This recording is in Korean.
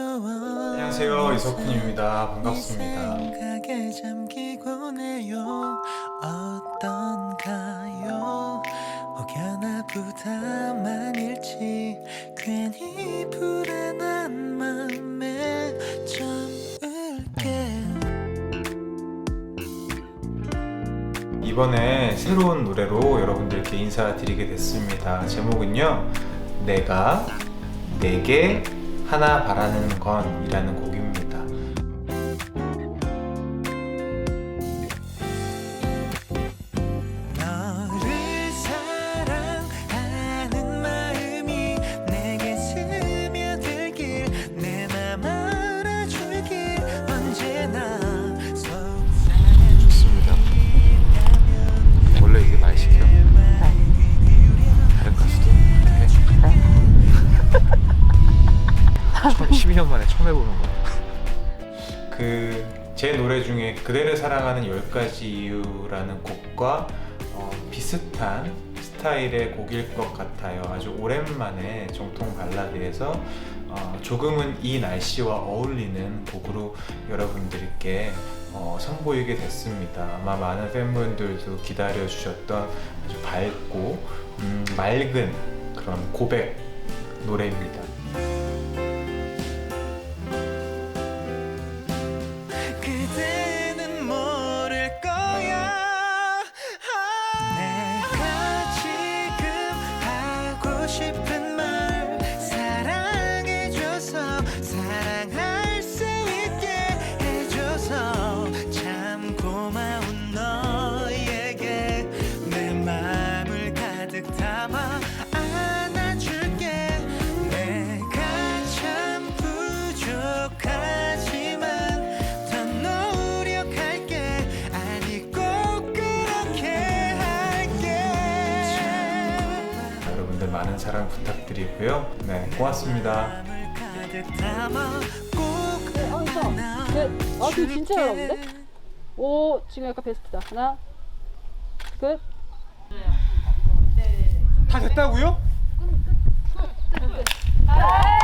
안녕하세요 이석훈입니다. 반갑습니다. 어떤가요? 혹여나 부담만일지 괜히 불안한 맘에 잠을게. 이번에 새로운 노래로 여러분들께 인사드리게 됐습니다. 제목은요 내가 내게 하나 바라는 건이라는 곡입 처음 12년 만에 처음 해보는 거야. 그제 노래 중에 그대를 사랑하는 10가지 이유라는 곡과 어, 비슷한 스타일의 곡일 것 같아요. 아주 오랜만에 정통 발라드에서 어, 조금은 이 날씨와 어울리는 곡으로 여러분들께 어, 선보이게 됐습니다. 아마 많은 팬분들도 기다려 주셨던 아주 밝고 음, 맑은 그런 고백 노래입니다. 여러분들 많은 사랑 부탁드리고요. 네, 고맙습니다. 넷. 아, 지금 진짜 어려운데? 오, 지금 약간 베스트다. 하나, 끝. 다 됐다고요? 아,